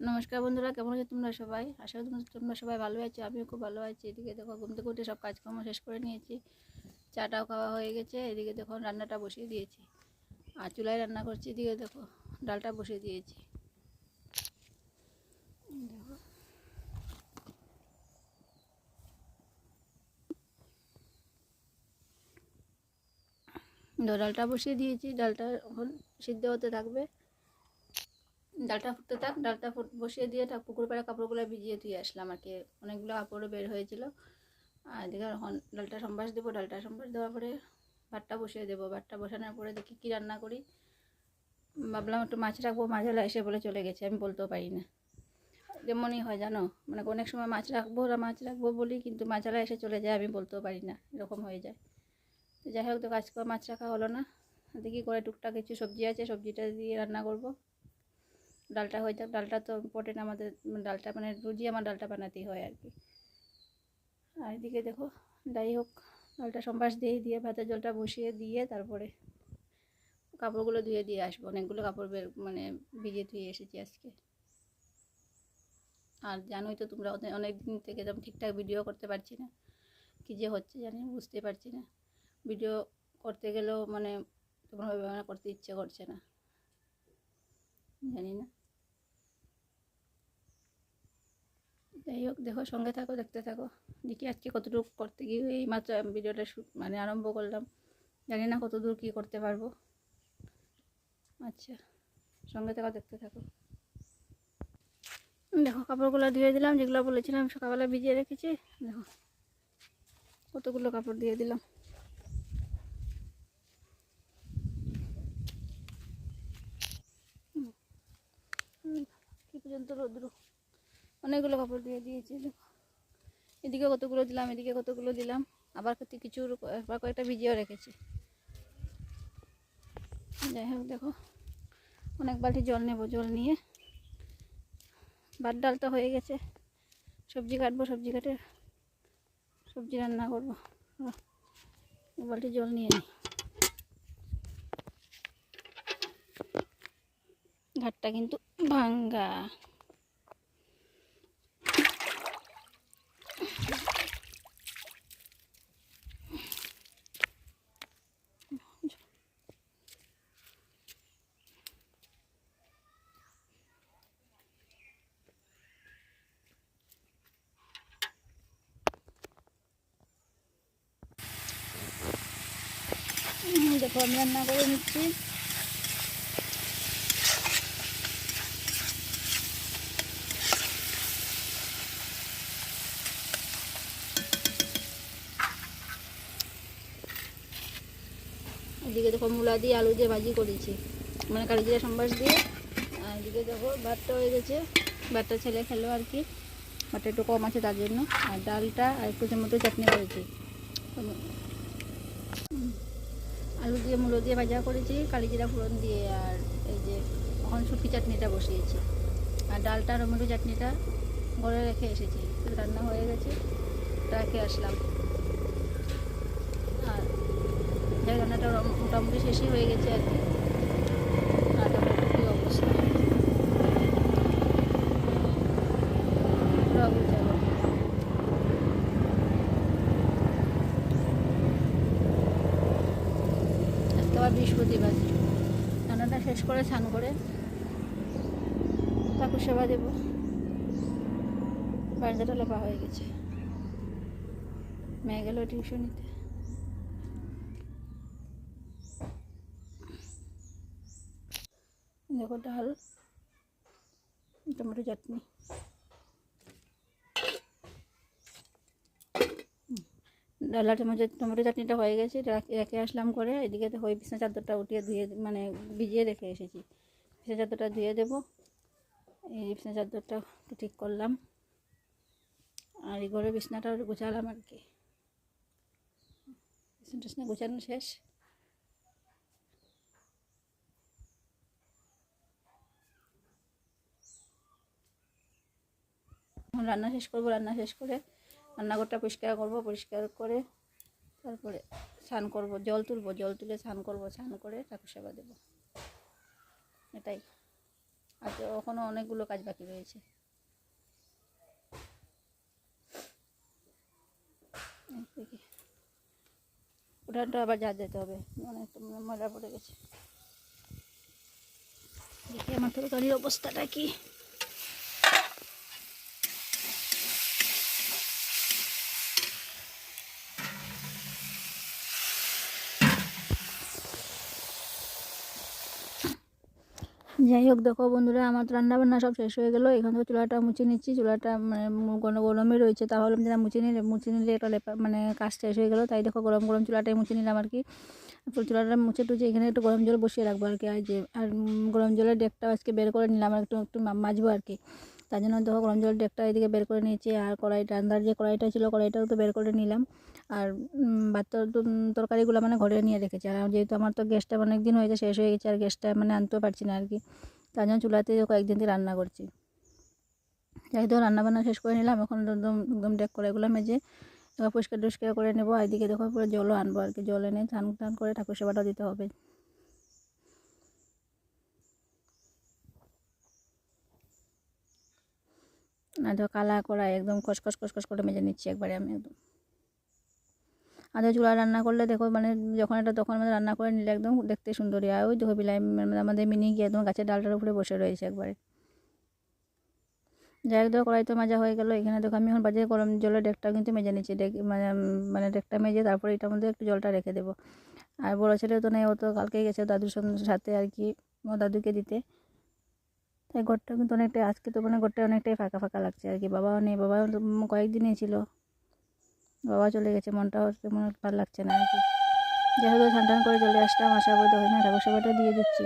নমস্কার বন্ধুরা, কেমন আছো তোমরা সবাই? আশা করি তোমরা সবাই ভালো আছো, আমিও খুব ভালো আছি। এদিকে দেখো, ঘুম থেকে উঠে সব কাজকর্ম শেষ করে নিয়েছি। চাটাও খাওয়া হয়ে গেছে, এদিকে দেখো রান্নাটা বসিয়ে দিয়েছি। আর চুলায় রান্না করছি, এদিকে দেখো ডালটা বসিয়ে দিয়েছি। দেখো। ডালটা বসিয়ে দিয়েছি, ডালটা এখন সিদ্ধ হতে থাকবে। ডালটা ফুটতে থাক, ডালটা ফুট, বসিয়ে দিয়ে তা পুকুর পাড়ে কাপড়গুলো ভিজিয়ে ধুয়ে আসলাম আর কি। অনেকগুলো কাপড়ও বের হয়েছিল। আর এদিকে ডালটা সম্বাস দেবো, ডালটা সম্বাস দেওয়ার পরে ভাতটা বসিয়ে দেবো। ভাতটা বসানোর পরে দেখি কী রান্না করি। ভাবলাম একটু মাছ রাখব মাছওয়ালা এসে বলে চলে গেছে, আমি বলতেও পারি না। যেমনই হয় জানো মানে অনেক সময় মাছ রাখব, ওরা মাছ রাখব বলি, কিন্তু মাছওয়ালা এসে চলে যায়, আমি বলতেও পারি না, এরকম হয়ে যায়। তো যাই হোক, তো আজকে মাছ রাখা হলো না। দেখি করে টুকটাক কিছু সবজি আছে, সবজিটা দিয়ে রান্না করব। ডালটা হয়ে যাক। ডালটা তো ইম্পর্টেন্ট আমাদের, ডালটা মানে রোজই আমার ডালটা বানাতেই হয় আর কি। আর এদিকে দেখো, যাই হোক, ডালটা সম্বাস দিয়ে দিয়ে ভাতের জলটা বসিয়ে দিয়ে তারপরে কাপড়গুলো ধুয়ে দিয়ে আসব। অনেকগুলো কাপড় বের মানে ভিজে ধুয়ে এসেছি আজকে। আর জানোই তো তোমরা, অনে- অনেক দিন থেকে যেমন ঠিকঠাক ভিডিও করতে পারছি না। কী যে হচ্ছে জানি, বুঝতে পারছি না। ভিডিও করতে গেলেও মানে তোমরা করতে ইচ্ছে করছে না। জানি না। যাই হোক দেখো, সঙ্গে থাকো, দেখতে থাকো। দেখি আজকে কতটুকু করতে গিয়ে এই মাত্র ভিডিওটা মানে আরম্ভ করলাম। জানি না কত দূর কী করতে পারব। আচ্ছা সঙ্গে থাকো, দেখতে থাকো। দেখো, কাপড়গুলো ধুয়ে দিলাম, যেগুলো বলেছিলাম সকালবেলা ভিজিয়ে রেখেছি। দেখো, কতগুলো কাপড় দিয়ে দিলাম। অনেকগুলো কাপড় দিয়ে দিয়েছি এদিকে কতগুলো দিলাম, এদিকে কতগুলো দিলাম। আবার কিছু আবার কয়েকটা ভিজিয়েও রেখেছি। যাই হোক, দেখো। অনেক বালতি জল নেব, জল নিয়ে। ভাত ডালটা হয়ে গেছে। সবজি কাটবো, সবজি কাটে সবজি রান্না করব। বালতি জল নিয়ে নিই ঘাটটা কিন্তু ভাঙ্গা। আমি রান্না করে নিচ্ছি। এদিকে দেখো মূলা দিয়ে আলু দিয়ে ভাজি করেছি। মানে কালি জিরা সম্বাস দিয়ে। এদিকে দেখো ভাতটা হয়ে গেছে। ভাতটা ছেলে খেলো আর কি। ভাতটা একটু কম আছে তার জন্য। আর ডালটা আর একটু মতো চাটনি করেছি। আলু দিয়ে, মূলো দিয়ে ভাজা করেছি, কালিজিরা ফোড়ন দিয়ে আর এই যে এখন শুটকি চাটনিটা বসিয়েছি। আর ডালটা টমেটো চাটনিটা ঘরে রেখে এসেছি। রান্না হয়ে গেছে রেখে আসলাম। আর রান্নাটা মোটামুটি শেষই হয়ে গেছে আর কি আর আমার কী অবস্থা রবি চলো আজকে আবার বৃহস্পতিবার। রান্নাটা শেষ করে স্নান করে ঠাকুর সেবা দেব। বাড়িটা লেপা হয়ে গেছে। মেয়ে গেল টিউশনিতে দেখো ডাল, টমেটো চাটনি। ডাল টমেটো টমেটো চাটনিটা হয়ে গেছে রাখ- আসলাম করে, এদিকে তো হয়ে বিছনা চাদরটা উঠিয়ে ধুয়ে মানে ভিজিয়ে রেখে এসেছি। বিছনা চাদরটা ধুয়ে দেবো, এই বিছনা চাদরটা ঠিক করলাম। আর এই ঘরে বিছনাটা গোছালাম আর কি। বিছনা টিছনা গোছানো শেষ। রান্না শেষ করব, রান্না শেষ করে রান্নাঘরটা পরিষ্কার করব, পরিষ্কার করে তারপরে স্নান করব, জল তুলব, জল তুলে স্নান করব, স্নান করে ঠাকুর সেবা দেবো। এটাই। আর এখনও অনেকগুলো কাজ বাকি রয়েছে। উঠানটা আবার যা যেতে হবে অনেকটা ময়লা পড়ে গেছে। দেখি আমার তরকারির অবস্থাটা কি। যাই হোক, দেখো বন্ধুরা, আমার তো রান্না বান্না সব শেষ হয়ে গেলো। এখান থেকে চুলাটা মুছে নিচ্ছি। চুলাটা মানে গরম গরমে রয়েছে, তা ভাবলাম যে মুছে নিলে মুছে নিলে একটা লেপা মানে কাজ শেষ হয়ে গেলো। তাই দেখো গরম গরম চুলাটাই মুছে নিলাম আর কি। চুলাটা মুছে টুছে এখানে একটু গরম জল বসিয়ে রাখব আর কি। আর যে, আর গরম জলের ডেকটাও আজকে বের করে নিলাম, আর একটু একটু মাজবো আর কি। তার জন্য দেখো গরম জলের ডেকটা এদিকে বের করে নিয়েছি, আর কড়াইটা রান্নার যে কড়াইটা ছিল, কড়াইটাও তো বের করে নিলাম। আর ভাত তরকারিগুলো মানে ঘরে নিয়ে রেখেছি। আর যেহেতু আমার তো গ্যাসটা অনেক দিন হয়েছে শেষ হয়ে গেছে, আর গ্যাসটা মানে আনতেও পারছি না আর কি তার জন্য চুলাতে কয়েকদিন দিয়ে রান্না করছি। যাই হোক রান্না বান্না শেষ করে নিলাম, এখন একদম একদম ডেক কড়াইগুলো মেজে এবার পরিষ্কার টরিষ্কার করে নেব। আর এদিকে দেখো পুরো জলও আনব আর কি জল এনে স্নান, টান করে ঠাকুর সেবাটাও দিতে হবে। তো কালা কড়াই একদম খসখস খসখস করে মেজে নিচ্ছি একবারে আমি একদম। আদা চুলা রান্না করলে দেখো মানে যখন এটা তখন আমাদের রান্না করে নিলে একদম দেখতে সুন্দরী। আর ওই দেখো বিলাই মানে আমাদের মিনি গিয়ে একদম গাছের ডালটার উপরে বসে রয়েছে একবারে। যাই হোক কড়াই তো মাজা হয়ে গেলো, এখানে দেখো আমি এখন বাজে গরম জলের ডেকটা কিন্তু মেজে নিচ্ছি। ডেক মানে মানে ডেকটা মেজে তারপরে এটার মধ্যে একটু জলটা রেখে দেবো। আর বড়ো ছেলে তো নেই, ও তো কালকেই গেছে দাদুর সাথে আর কি, ও দাদুকে দিতে। তাই ঘরটা কিন্তু অনেকটাই, আজকে তো মানে ঘরটা অনেকটাই ফাঁকা ফাঁকা লাগছে। আর কি বাবাও নেই বাবা কয়েকদিনই ছিল। বাবা চলে গেছে, মনটাও তেমন ভালো লাগছে না আর কি। যাই হোক, স্নান করে চলে আসার পরে দেখো এখানে ঠাকুর সেবাটা দিয়ে দিচ্ছি।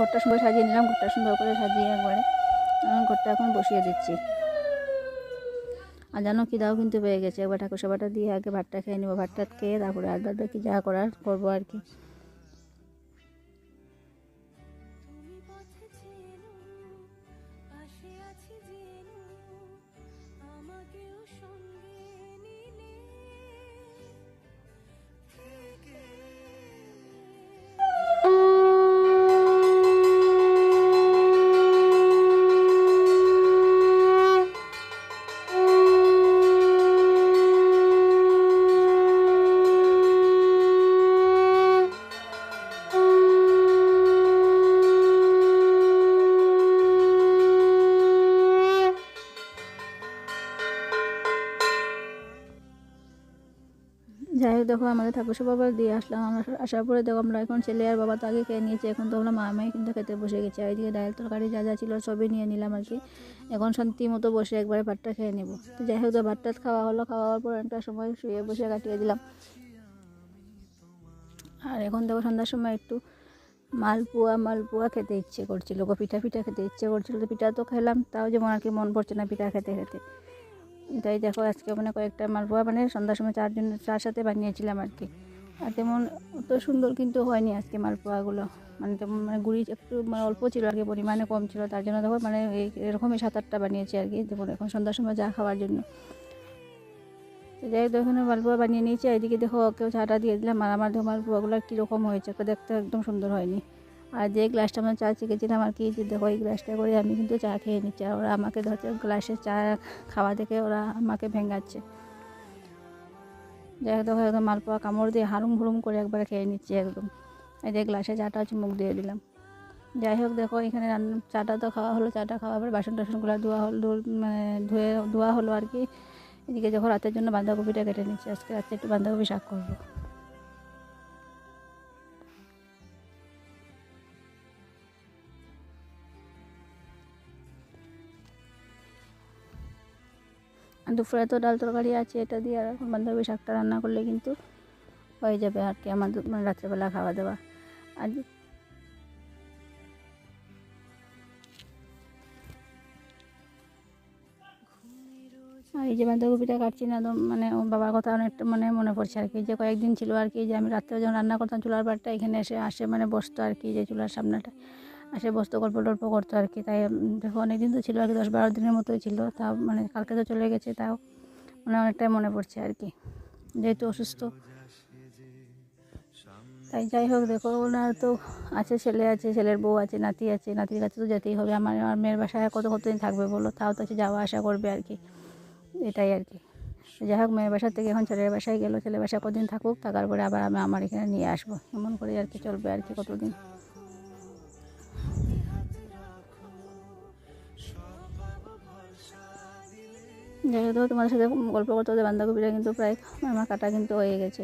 ঘরটা সুন্দর সাজিয়ে নিলাম, ঘরটা সুন্দর করে সাজিয়ে একবারে ঘরটা এখন বসিয়ে দিচ্ছি। আর জানো কি দাও কিন্তু পেয়ে গেছে। একবার ঠাকুর সেবাটা দিয়ে আগে ভাতটা খেয়ে নিবো, ভাতটা খেয়ে তারপরে আর দাদা কি যা করার করব আর কি। দেখো আমাদের ঠাকুর বাবা দিয়ে আসলাম। আমরা আসার পরে দেখো আমরা এখন ছেলে আর বাবা তো আগে খেয়ে নিয়েছি, এখন তো আমরা মামাই কিন্তু খেতে বসে গেছি। আর এদিকে ডাল তরকারি যা যা ছিল সবই নিয়ে নিলাম আর কি। এখন শান্তি মতো বসে একবারে ভাতটা খেয়ে নেব। তো যাই হোক ভাতটা খাওয়া হলো, খাওয়া হওয়ার পর একটা সময় শুয়ে বসে কাটিয়ে দিলাম। আর এখন দেখো সন্ধ্যার সময় একটু মালপোয়া মালপোয়া খেতে ইচ্ছে করছিল গো, পিঠা পিঠা খেতে ইচ্ছে করছিল। তো পিঠা তো খেলাম, তাও যেমন আর কি মন পড়ছে না পিঠা খেতে খেতে। তাই দেখো আজকে মানে কয়েকটা মালপোয়া মানে সন্ধ্যার সময় চারজন চার সাথে বানিয়েছিলাম আর কি। আর তেমন অত সুন্দর কিন্তু হয়নি আজকে মালপোয়াগুলো মানে তেমন মানে গুড়ি একটু মানে অল্প ছিল আর কি, পরিমাণে কম ছিল, তার জন্য দেখো মানে এই এরকমই সাত আটটা বানিয়েছি আর কি, দেখুন এখন সন্ধ্যার সময় চা খাওয়ার জন্য। যাই হোক এখানে মালপোয়া বানিয়ে নিয়েছি এদিকে দেখো ওকেও চাটা দিয়ে দিলাম আর আমার দেখো মালপোয়াগুলো কীরকম হয়েছে দেখতে একদম সুন্দর হয়নি। আর যে গ্লাসটা আমরা চা চেকেছিলাম আর কি যে দেখো এই গ্লাসটা করে আমি কিন্তু চা খেয়ে নিচ্ছি আর ওরা আমাকে ধরছে গ্লাসে চা খাওয়া দেখে ওরা আমাকে ভেঙাচ্ছে। যাই হোক, দেখো একদম মালপোয়া কামড় দিয়ে হারুম হুরুম করে একবার খেয়ে নিচ্ছি একদম। এই যে গ্লাসে চাটা হচ্ছে মুখ দিয়ে দিলাম। যাই হোক, দেখো এখানে রান্না চাটা তো খাওয়া হলো, চাটা খাওয়ার পর বাসন টাসনগুলো ধোয়া হলো মানে ধুয়ে, ধোয়া হলো আর কি। এদিকে যখন রাতের জন্য বাঁধাকপিটা কেটে নিচ্ছি, আজকে রাত্রে একটু বাঁধাকপি শাক করব। দুপুরে তো ডাল তরকারি আছে, এটা দিয়ে আর বাঁধাকপি শাকটা রান্না করলে কিন্তু হয়ে যাবে আর কি আমাদের মানে রাত্রেবেলা খাওয়া দাওয়া। আর আর এই যে বাঁধাকপিটা কাটছি না মানে বাবার কথা অনেকটা মানে মনে পড়ছে আর কি, যে কয়েকদিন ছিল আর কি, যে আমি রাত্রে যখন রান্না করতাম চুলার পাড়টা এখানে এসে আসে মানে বসতো আর কি, যে চুলার সামনেটা। আসে বস্তু গল্প টল্প করতো আর কি। তাই দেখো অনেকদিন তো ছিল আর কি, দশ বারো দিনের মতোই ছিল। তাও মানে কালকে তো চলে গেছে, তাও মানে অনেকটাই মনে পড়ছে আর কি। যেহেতু অসুস্থ। তাই যাই হোক, দেখো ওনার তো আছে, ছেলে আছে, ছেলের বউ আছে, নাতি আছে, নাতির কাছে তো যেতেই হবে। আমার আমার মেয়ের বাসায় কত, কতদিন থাকবে বলো? তাও তো যাওয়া আসা করবে আর কি। এটাই আর কি। যাই হোক, মেয়ের বাসা থেকে এখন ছেলের বাসায় গেলো। ছেলের বাসায় কদিন থাকুক, থাকার পরে আবার আমি আমার এখানে নিয়ে আসব। এমন করে আর কি চলবে আর কি কতদিন। যাই হোক তোমাদের সাথে গল্প করতে করতে বাঁধাকপিটা কিন্তু প্রায় আমার কাটা কিন্তু হয়ে গেছে।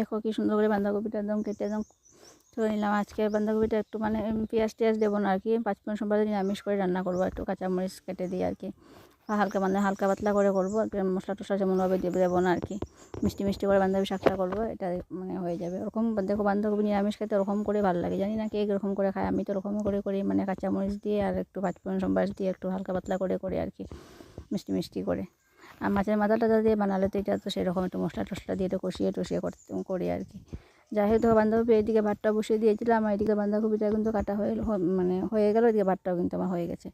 দেখো কি সুন্দর করে বাঁধাকপিটা একদম কেটে একদম তুলে নিলাম। আজকে বাঁধাকপিটা একটু মানে পেঁয়াজ টিয়াজ দেবো না আর কি পাঁচ পনেরো সোমবার নিরামিষ করে রান্না করব, একটু কাঁচামরিচ কেটে দিয়ে আর কি। হালকা মানে হালকা পাতলা করে করব, আর মশলা টশলা যেমনভাবে দেবো দেবো না আর কি। মিষ্টি মিষ্টি করে বাঁধাকপি শাকটা করব, এটা মানে হয়ে যাবে। ওরকম দেখো বাঁধাকপি নিরামিষ খেতে ওরকম করে ভালো লাগে। জানি না কে এরকম করে খায়, আমি তো ওরকম করে করি মানে কাঁচামরিচ দিয়ে আর একটু পাঁচ পনেরো সোমবার দিয়ে একটু হালকা পাতলা করে করি আর কি, মিষ্টি মিষ্টি করে। আর মাছের মাথা টাথা দিয়ে বানালে তো এটা তো সেরকম একটু মশলা টসলা দিয়ে একটু কষিয়ে টসিয়ে করতে করি আর কি। যাই হোক বান্ধবী এদিকে ভাতটা বসিয়ে দিয়েছিলাম আর এদিকে বাঁধাকপিটা কিন্তু কাটা হয়ে মানে হয়ে গেলো, এদিকে ভাতটাও কিন্তু আমার হয়ে গেছে।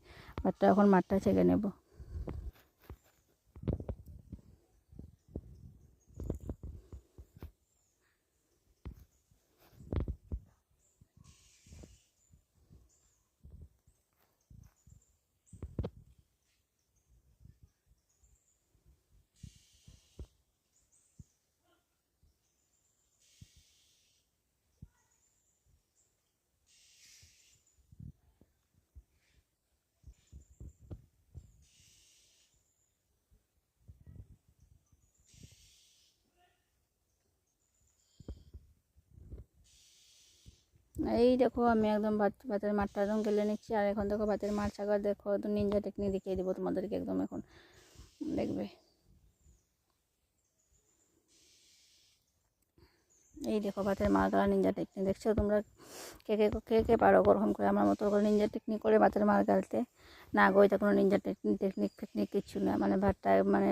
ভাতটা এখন মাঠটা ছেঁকে নেব। এই দেখো, আমি একদম ভাত, ভাতের মাঠটা একদম গেলে নিচ্ছি। আর এখন দেখো, ভাতের মাঠ, সাগর, দেখো নিনজা টেকনিক দেখিয়ে দেবো তোমাদেরকে একদম এখন। দেখবে। এই দেখো ভাতের মার গালা নিনজা টেকনিক দেখছ তোমরা? কে কে কে কে পারো ওরকম করে? আমার মতো করে নিনজা টেকনিক করে ভাতের মার গালতে। না গো, এটা কোনো নিনজা টেকনিক টেকনিক ফেকনিক কিচ্ছু না। মানে ভাতটা মানে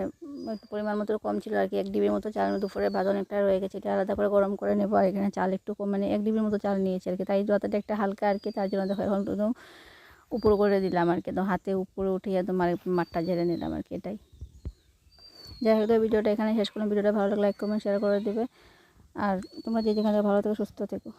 একটু পরিমাণ মতো কম ছিল আর কি। এক ডিবির মতো চাল দুপুরে ভাত অনেকটা রয়ে গেছে। এটা আলাদা করে গরম করে নেব আর এখানে চাল একটু কম মানে এক ডিবির মতো চাল নিয়েছে আর কি। তাই যতটা একটা হালকা আর কি, তার জন্য দেখো এখন একদম উপর করে দিলাম আর কি। তো হাতে উপরে উঠে একদম মাঠটা ঝেড়ে নিলাম আর কি, এটাই। যাই হোক ভিডিওটা এখানে শেষ করলাম। ভিডিওটা ভালো লাগলে লাইক কমেন্ট শেয়ার করে দেবে। আর তোমরা যে যেখানে ভালো থেকো সুস্থ থেকো।